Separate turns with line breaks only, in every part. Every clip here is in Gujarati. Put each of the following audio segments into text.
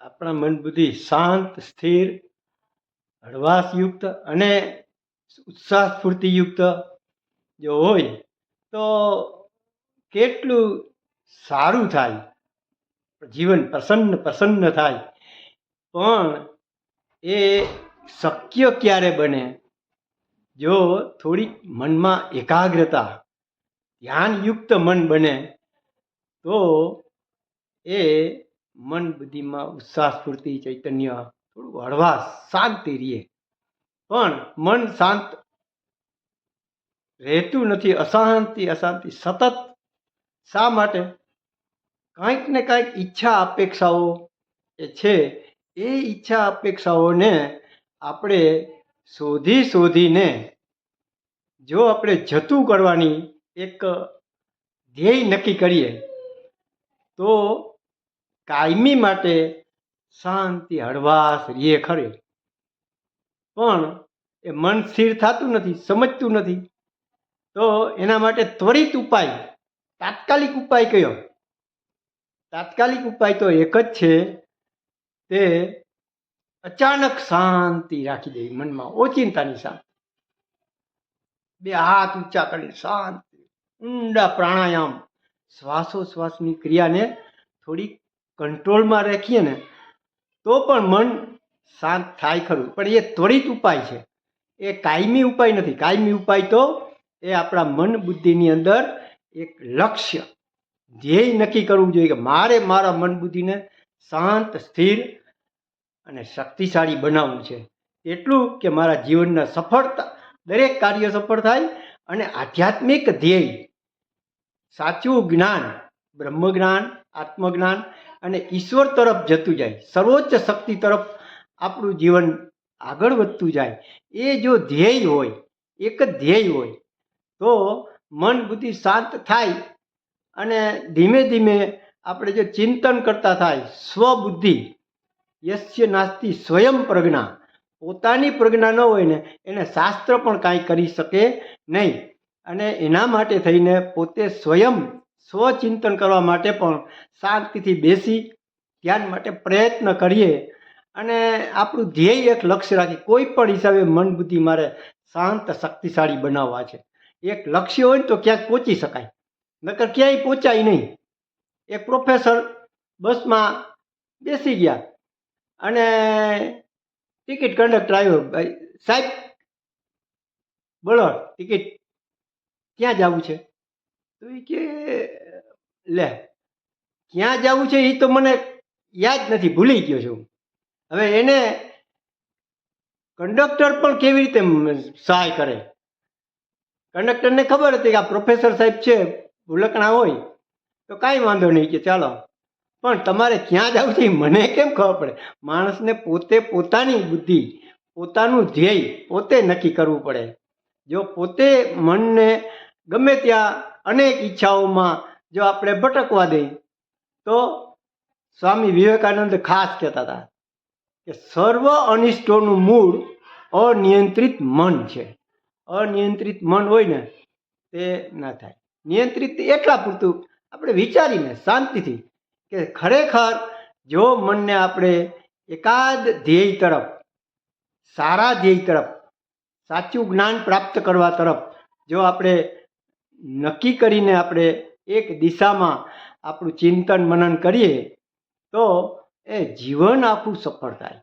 આપણા મન બુદ્ધિ શાંત, સ્થિર, હળવાશયુક્ત અને ઉત્સાહ સ્ફૂર્તિયુક્ત જો હોય, તો કેટલું સારું થાય? જીવન પ્રસન્ન પ્રસન્ન થાય. પણ એ શક્ય ક્યારે બને? જો થોડીક મનમાં એકાગ્રતા, ધ્યાનયુક્ત મન બને, તો એ મન બુદ્ધિમાં ઉત્સાહ, સ્ફૂર્તિ, ચૈતન્ય, થોડું હળવાશ શાંતિ રહીએ પણ મન શાંત રહેતું નથી, અશાંતિ અશાંતિ સતત. શા માટે? કાંઈક ને કાંઈક ઈચ્છા અપેક્ષાઓ એ છે. એ ઈચ્છા અપેક્ષાઓને આપણે શોધી શોધીને જો આપણે જતું કરવાની એક ધ્યેય નક્કી કરીએ, તો કાયમી માટે શાંતિ, હળવાશ રીએ ખરે. પણ એ મન સ્થિર થતું નથી, સમજતું નથી. તો એના માટે ત્વરિત ઉપાય, તાત્કાલિક ઉપાય કયો? તાત્કાલિક ઉપાય તો એક જ છે, તે અચાનક શાંતિ રાખી દેવી મનમાં, ઓચિંતાની શાંતિ બે હાથ ઊંચા કરી શાંતિ, ઊંડા પ્રાણાયામ, શ્વાસોશ્વાસની ક્રિયાને થોડી કંટ્રોલમાં રાખીએ ને, તો પણ મન શાંત થાય ખરું. પણ એ ત્વરિત ઉપાય છે. એ કાયમી ઉપાય નથી. કાયમી ઉપાય તો એ આપણા મન બુદ્ધિની અંદર એક લક્ષ્ય, ધ્યેય નક્કી કરવું જોઈએ કે મારે મારા મન બુદ્ધિને શાંત, સ્થિર અને શક્તિશાળી બનાવવું છે. એટલું કે મારા જીવનના સફળતા, દરેક કાર્ય સફળ થાય અને આધ્યાત્મિક ધ્યેય, સાચું જ્ઞાન બ્રહ્મ જ્ઞાન આત્મજ્ઞાન અને ઈશ્વર તરફ જતું જાય, સર્વોચ્ચ શક્તિ તરફ આપણું જીવન આગળ વધતું જાય, એ જો ધ્યેય હોય, એક જ ધ્યેય હોય, તો મન બુદ્ધિ શાંત થાય અને ધીમે ધીમે આપણે જે ચિંતન કરતા થાય, સ્વબુદ્ધિ, યશ્ય નાસ્તી સ્વયં પ્રજ્ઞા, પોતાની પ્રજ્ઞા ન હોય ને, એને શાસ્ત્ર પણ કાંઈ કરી શકે નહીં. અને એના માટે થઈને પોતે સ્વયં સ્વચિંતન કરવા માટે પણ શાંતિથી બેસી ધ્યાન માટે પ્રયત્ન કરીએ. અને આપણું ધ્યેય એક લક્ષ્ય રાખી કોઈ પણ હિસાબે મન બુદ્ધિ મારે શાંત, શક્તિશાળી બનાવવા છે. એક લક્ષ્ય હોય ને તો ક્યાંક પહોંચી શકાય. નકર ક્યાંય પહોંચાય નહીં. એક પ્રોફેસર બસમાં બેસી ગયા. અને ટિકિટ કંડક્ટર આવ્યો. ભાઈ સાહેબ, બોલો ટિકિટ ક્યાં જવું છે? તો એ કે, લે, ક્યાં જવું છે એ તો મને યાદ નથી, ભૂલી ગયો છું. હવે એને કંડક્ટર પણ કેવી રીતે સહાય કરે? કંડક્ટરને ખબર હતી કે આ પ્રોફેસર સાહેબ છે, ભૂલકણા હોય, તો કાંઈ વાંધો નહીં કે ચાલો. પણ તમારે ક્યાં જવું છે મને કેમ ખબર પડે? માણસને પોતે પોતાની બુદ્ધિ, પોતાનું ધ્યેય પોતે નક્કી કરવું પડે. જો પોતે મનને ગમે ત્યાં અનેક ઈચ્છાઓમાં જો આપણે ભટકવા દઈએ, તો સ્વામી વિવેકાનંદ ખાસ કહેતા હતા કે સર્વ અનિષ્ટોનું મૂળ અનિયંત્રિત મન છે. અનિયંત્રિત મન હોય ને, તે ના થાય. નિયંત્રિત એટલા પૂરતું આપણે વિચારીને શાંતિથી કે ખરેખર જો મનને આપણે એકાદ ધ્યેય તરફ, સારા ધ્યેય તરફ, સાચું જ્ઞાન પ્રાપ્ત કરવા તરફ જો આપણે નક્કી કરીને આપણે એક દિશામાં આપણું ચિંતન મનન કરીએ, તો એ જીવન આખું સફળ થાય.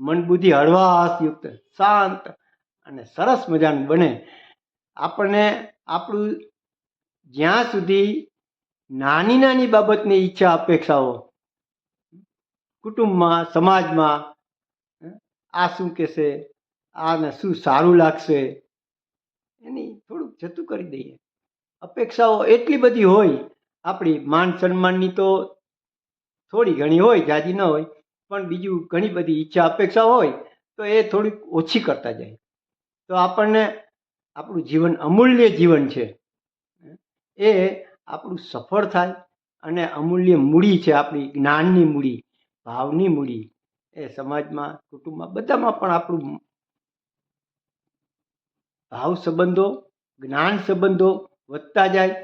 મન બુદ્ધિ હળવાશયુક્ત શાંત અને સરસ મજાનું બને. આપણને આપણું જ્યાં સુધી નાની નાની બાબતની ઈચ્છા, અપેક્ષાઓ કુટુંબમાં, સમાજમાં આ શું કહેશે, આને શું સારું લાગશે, એની થોડુંક જતું કરી દઈએ. અપેક્ષાઓ એટલી બધી હોય, આપણી માન સન્માનની તો થોડી ઘણી હોય, જાજી ન હોય, પણ બીજું ઘણી બધી ઈચ્છા અપેક્ષા હોય, તો એ થોડીક ઓછી કરતા જાય. તો આપણને આપણું જીવન અમૂલ્ય જીવન છે. એ આપણું સફળ થાય અને અમૂલ્ય મૂડી છે, આપણી જ્ઞાનની મૂડી, ભાવની મૂડી. એ સમાજમાં, કુટુંબમાં, બધામાં પણ આપણું ભાવ સંબંધો, જ્ઞાન સંબંધો વધતા જાય